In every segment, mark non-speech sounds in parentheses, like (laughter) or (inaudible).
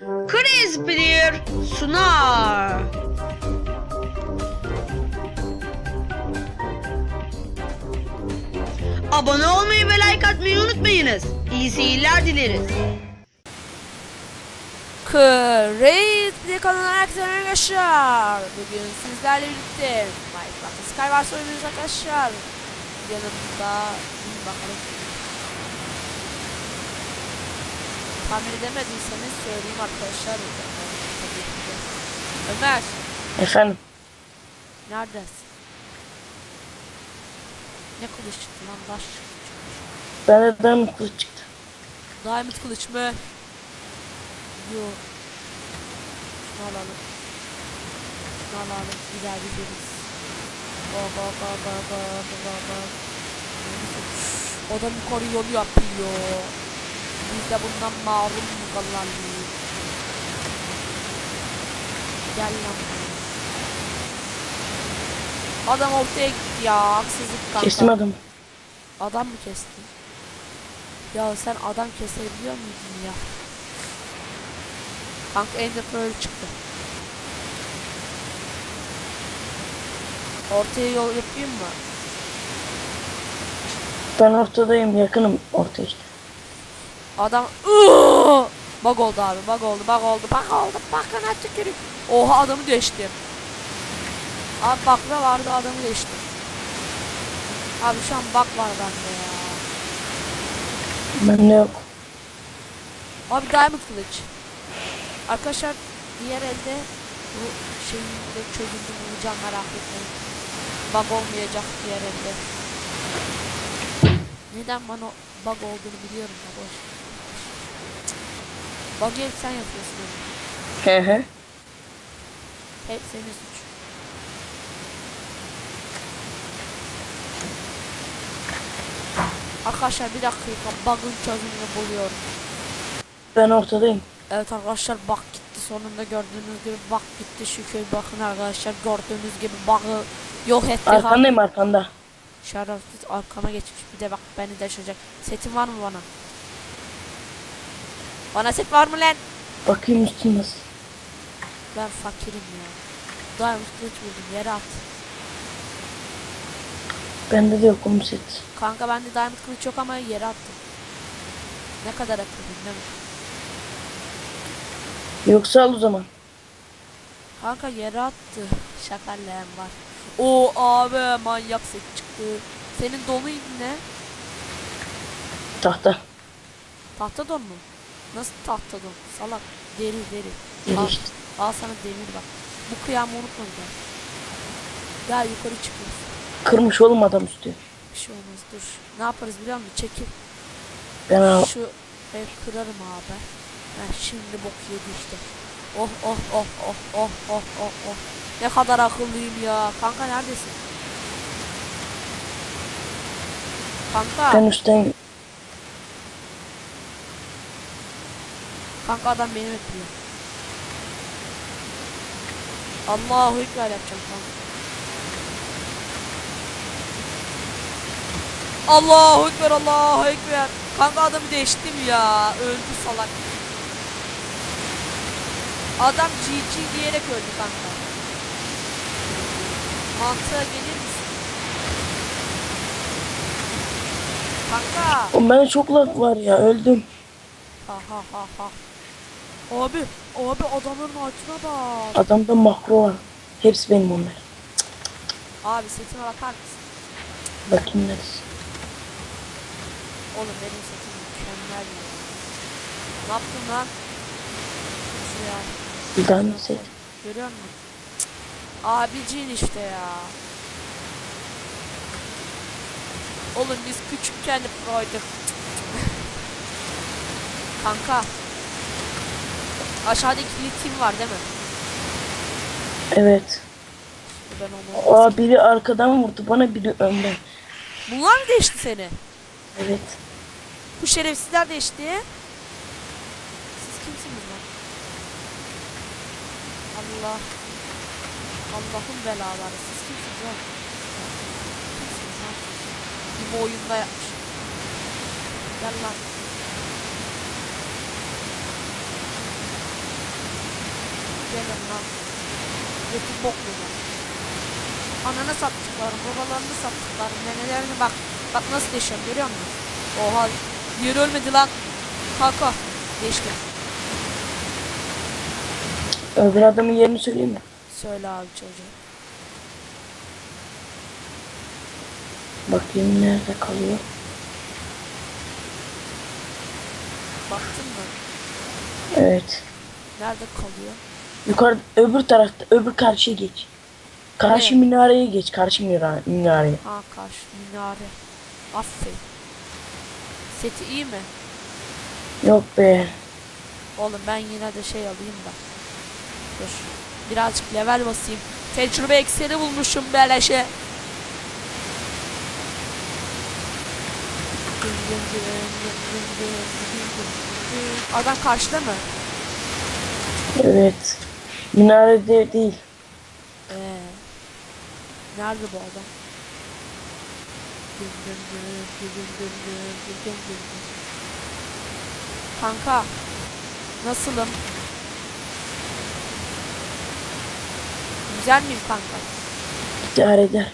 Chris Player sunar. Abone olmayı ve like atmayı unutmayınız. İyi seyirler dileriz. Crazy kanalına herkese arkadaşlar. Bugün sizlerle birlikte Minecraft Skywars oynuyoruz arkadaşlar. Yanımda bakalım. Tahmin edemediyseniz söyleyeyim arkadaşlar. De. Ömer, Efendim neredesin? Ne kılıç çıktı lan baş. bende diamond kılıç çıktı. Diamond kılıç mı? Yok. Şunu alalım. Şunu alalım. İlerleyeceğiz. Ba ba ba ba ba ba ba ba. Adam yukarı yolu yapıyor. Biz de bundan mu kalalım? Gel lan. Adam ortaya gitti ya. Haksızlık kanka. Kestim adamı. Adam mı kestin? Ya sen adam kesebiliyor muydun ya? Kanka Ender Pearl çıktı. Ortaya yol yapayım mı? Ben ortadayım yakınım orta işte. Adam Iııı! Bug oldu abi bug oldu bug oldu bug oldu bakın tükürük. Oha adamı değiştim. Abi bakla vardı adamı değiştim. Abi şu an bug var bende ya. Bende yok. Abi diamond kılıç. Arkadaşlar diğer elde bu şeyin de çözümünü bulacağım merak etmeyin. Bug olmayacak diğer elde. Neden bana bug olduğunu biliyorum da boş. Bug'ı hep sen yapıyorsun. He he. Hep senin suç. Arkadaşlar bir dakika bug'ın çözümünü buluyorum. Ben ortadayım. Evet arkadaşlar bak gitti sonunda gördüğünüz gibi bak gitti şu köy bakın arkadaşlar gördüğünüz gibi bakı yok etti ha. Arkandayım arkanda. Şerefsiz arkama geçmiş bir de bak beni deşecek. Setin var mı bana? Bana set var mı lan? Bakayım üstün nasıl. Ben fakirim ya. Diamond kılıç buldum yere at. Bende de yok oğlum set. Kanka bende diamond kılıç yok ama yere attım. Ne kadar akıllıyım değil mi? Yoksa al o zaman. Kanka yere attı. Şakalleyen var. O abi manyak set çıktı. Senin donun ne? Tahta. Tahta don mu? Nasıl tahta don? Salak. Deri deri. Al, al sana demir bak. Bu kıyamı unutma bir daha. Gel yukarı çıkıyoruz. Kırmış oğlum adam üstü. Bir şey olmaz dur. Ne yaparız biliyor musun? Çekil. Ben al. Şu ev kırarım abi. Heh, şimdi bok yedi işte. Oh oh oh oh oh oh oh oh. Ne kadar akıllıyım ya. Kanka neredesin? Kanka. Ben üstteyim. Kanka adam beni bekliyor. Allahu Ekber yapacağım kanka. Allahu Ekber Allahu Ekber. Kanka adamı değiştim ya. Öldü salak. Adam GG diyerek öldü kanka. Mantığa gelir misin? Kanka. Oğlum bende çok lag var ya öldüm. Ha ha ha ha. Abi, abi adamların ağaçına bak. Adamda makro var. Hepsi benim onlar. Abi setime bakar mısın? Bakayım neresi. Oğlum benim setim mükemmel ya. Ne yaptın lan? Şuraya. Bir daha mı set? Görüyor musun? Cık. Abicin işte ya. Oğlum biz küçükken de proyduk. (laughs) Kanka. Aşağıda ikili tim var değil mi? Evet. Ben onu... Aa biri arkadan vurdu bana biri önden. Bunlar mı değişti seni? Evet. Bu şerefsizler değişti. Siz kimsiniz lan? Allah. Allah'ın belaları. Siz kimsiniz lan? Kimsiniz lan? Bir bu oyunda yapmış. Gel lan. Gelin lan. Yetim boklular. Ananı sattıklarım, babalarını sattıklarım, nenelerini bak. Bak nasıl yaşıyorum görüyor musun? Oha, diğeri ölmedi lan. Kanka, geçtim. Öbür adamın yerini söyleyeyim mi? Söyle abi çocuğum. Bakayım nerede kalıyor. Baktın mı? Evet. Nerede kalıyor? Yukarı öbür tarafta öbür karşıya geç. Karşı Evet. minareye geç. Karşı minare, minareye. Ha karşı minare. Aferin. Seti iyi mi? Yok be. Oğlum ben yine de şey alayım da. Dur. Birazcık level basayım. Tecrübe ekseni bulmuşum beleşe. Adam karşıda mı? Evet. Minarede değil. Ee, nerede bu adam? Kanka, nasılım? Güzel miyim kanka? İdare eder.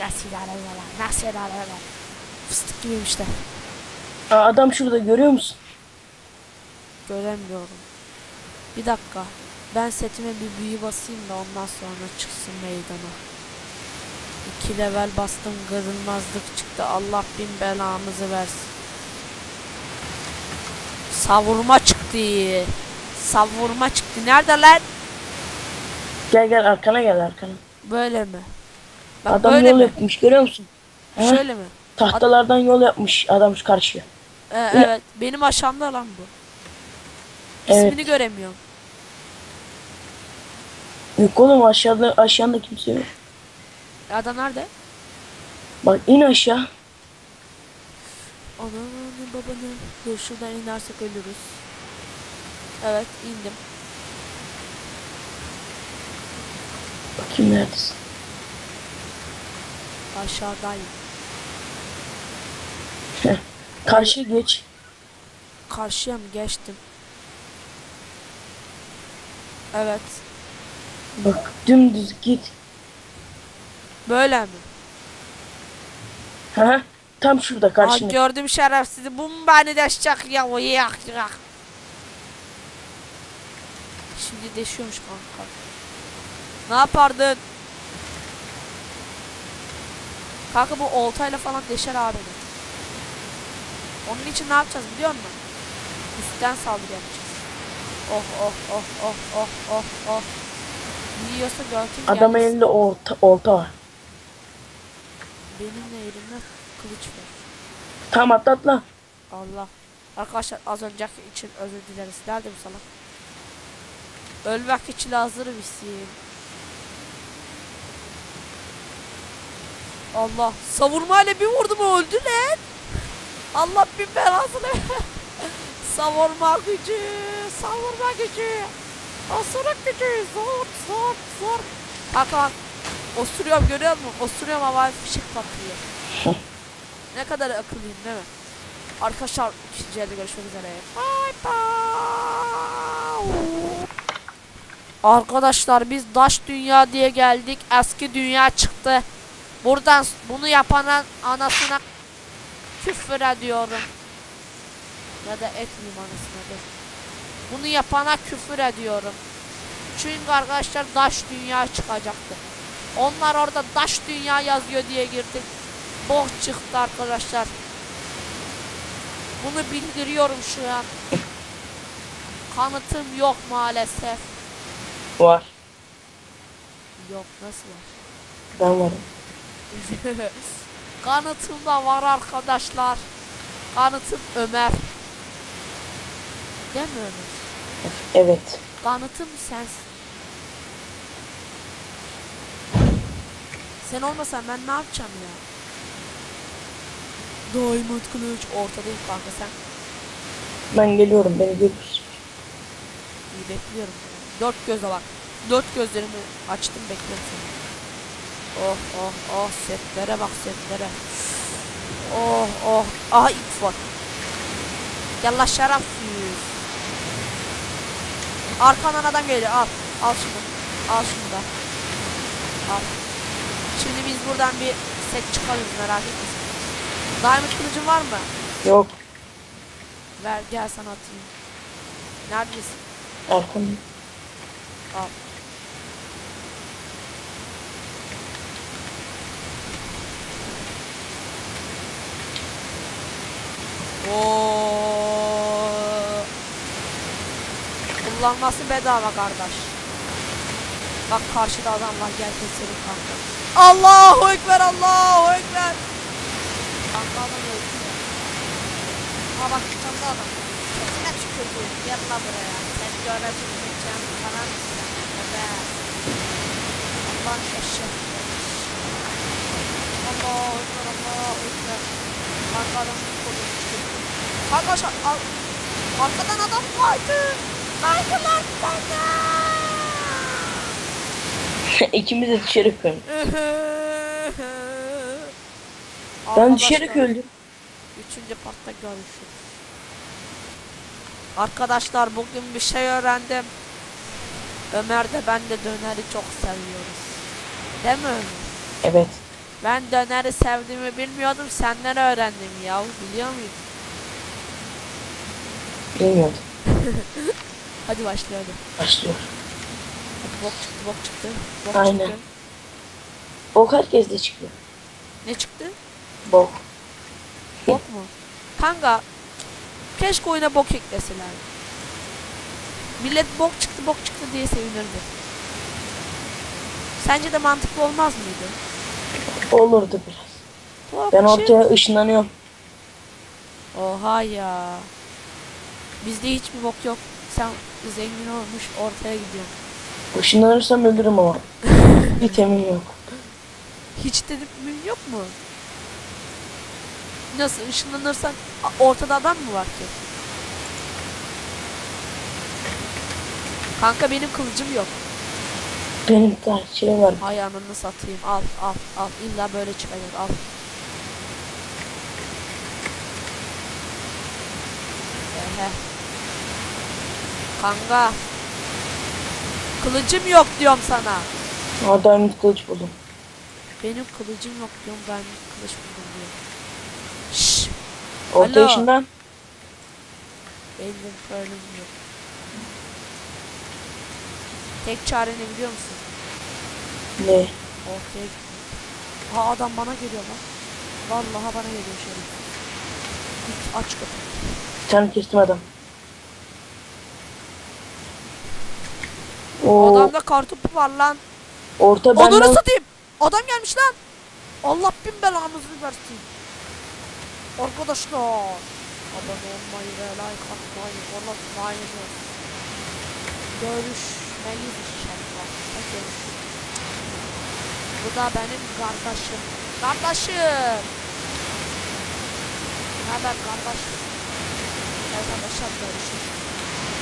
Nasıl idare eder? Nasıl idare eder? Fıstık gibiyim işte. Aa, adam şurada görüyor musun? Göremiyorum. Bir dakika. Ben setime bir büyü basayım da ondan sonra çıksın meydana. İki level bastım kırılmazlık çıktı. Allah bin belamızı versin. Savurma çıktı. Savurma çıktı. Nerede lan? Gel gel arkana gel arkana. Böyle mi? Bak adam böyle yol mi? yapmış görüyor musun? Ha? Şöyle mi? Tahtalardan yol yapmış adam şu karşıya. Ee, evet. Benim aşağımda lan bu. Evet. İsmini göremiyorum. Yok oğlum aşağıda aşağında kimse yok. Adam nerede? Bak in aşağı. Ananı babanı. Dur şuradan inersek ölürüz. Evet indim. Bakayım neredesin. Aşağıdayım. Heh. Karşıya geç. Karşıya mı geçtim? Evet. Bak dümdüz git. Böyle mi? Ha? Tam şurada Aa, karşında. gördüm şerefsizi. Bu mu beni deşecek ya? O yak yak. Şimdi deşiyormuş kanka. Ne yapardın? Kanka bu oltayla falan deşer abi. Onun için ne yapacağız biliyor musun? Üstten saldırı yapacağız. Oh oh oh oh oh oh oh. Yiyorsa görsün Adam gelmesin. elinde olta, olta var. Benim de elimde kılıç var. Tam atla atla. Allah. Arkadaşlar az önceki için özür dileriz. Nerede bu salak? Ölmek için hazır mısın? Allah. Savurmayla bir vurdum öldü lan. Allah bir belasını. (laughs) Savurma gücü. Savurma gücü. Osuruk gücü. Zor zor zor. Kanka bak. Osuruyorum görüyor musun? Osuruyorum ama fişek patlıyor. ne kadar akıllıyım değil mi? Arkadaşlar ikinci elde görüşmek üzere. Bye bye. Arkadaşlar biz Daş Dünya diye geldik. Eski dünya çıktı. Buradan bunu yapanın anasına küfür ediyorum. Ya da etmeyeyim anasına dur. Bunu yapana küfür ediyorum. Çünkü arkadaşlar Daş Dünya çıkacaktı. Onlar orada Daş Dünya yazıyor diye girdik. Bok çıktı arkadaşlar. Bunu bildiriyorum şu an. Kanıtım yok maalesef. Var. Yok nasıl var? Ben varım. (laughs) Kanıtım da var arkadaşlar. Kanıtım Ömer. Mi Ömer? Evet. Kanıtım sensin. Sen olmasan ben ne yapacağım ya? Diamond kılıç ortadayım kanka sen. Ben geliyorum beni görürsün. İyi bekliyorum. Dört gözle bak. Dört gözlerimi açtım bekliyorum seni. Oh oh oh setlere bak setlere. Oh oh. Aha ip var. Yallah şerefsiz. Arkandan adam geliyor. Al. Al şunu. Al şunu da. Al. Şimdi biz buradan bir set çıkarız merak etme. sen. Diamond kılıcın var mı? Yok. Ver gel sana atayım. Neredesin? Arkamda. Al. Oo. Kullanması bedava kardeş. Bak karşıda adam var gel keselim kanka. Allahu ekber Allahu ekber. Kanka adam öldü ya. Ha bak daha adam. Sesine tükürdü. Gel lan buraya. Sen görecek gideceğim falan sen. Evet. Allah'ın eşek. Allahu ekber Allahu ekber. Kanka adam kolu tükürdü. Kanka aşağı. Arkadan adam kaydı. Lan bana. (laughs) İkimiz de düşerek öldük. Ben düşerek öldüm. Üçüncü partta görüşürüz. Arkadaşlar bugün bir şey öğrendim. Ömer de ben de döneri çok seviyoruz. Değil mi Ömer? Evet. Ben döneri sevdiğimi bilmiyordum senden öğrendim ya. Biliyor muydun? Bilmiyordum. (laughs) Hadi başlayalım. Başlıyor. Hadi bok çıktı bok çıktı. Bok Aynen. çıktı. Bok herkes de çıkıyor. Ne çıktı? Bok. Bok mu? Kanka keşke oyuna bok ekleseler. Millet bok çıktı bok çıktı diye sevinirdi. Sence de mantıklı olmaz mıydı? Olurdu biraz. Bok Ben çık- ortaya ışınlanıyorum. Oha ya. Bizde hiçbir bok yok. Sen zengin olmuş ortaya gidiyorsun. Işınlanırsam ölürüm ama. (laughs) Vitamin yok. Hiç dedim yok mu? Nasıl ışınlanırsan ortada adam mı var ki? Kanka benim kılıcım yok. Benim daha şey var. Hay ananı satayım. Al al al. İlla böyle çıkacak. Al. Ehe. Kanka. Kılıcım yok diyorum sana. Aa diamond kılıç buldum. Benim kılıcım yok diyorum. Ben bir kılıç buldum diyor. Şşş. Ortaya Alo. ışından. Benim ölüm yok. Tek çare ne biliyor musun? Ne? Ortaya gitmek. Ha adam bana geliyor lan. Vallahi bana geliyor şerif. Git aç kapıyı. Tane kestim adam. Oo, Adamda kartopu var lan. orta Onları benden satayım. Adam gelmiş lan. Allah bin belamızı versin. Arkadaşlar. Abone olmayı ve like atmayı unutmayın. Görüşmeyiz inşallah. Görüşürüz. Bu da benim kardeşim. Kardeşim. Ne haber kardeşim? Evet arkadaşlar görüşürüz.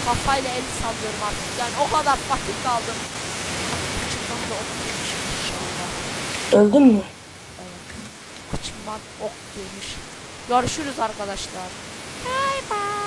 Kafayla el sallıyorum artık. Yani o kadar fakir kaldım. Kıçımdan da ok yemiş inşallah. öldün mü? Evet. Kıçımdan ok yemiş. Görüşürüz arkadaşlar. Bye bye.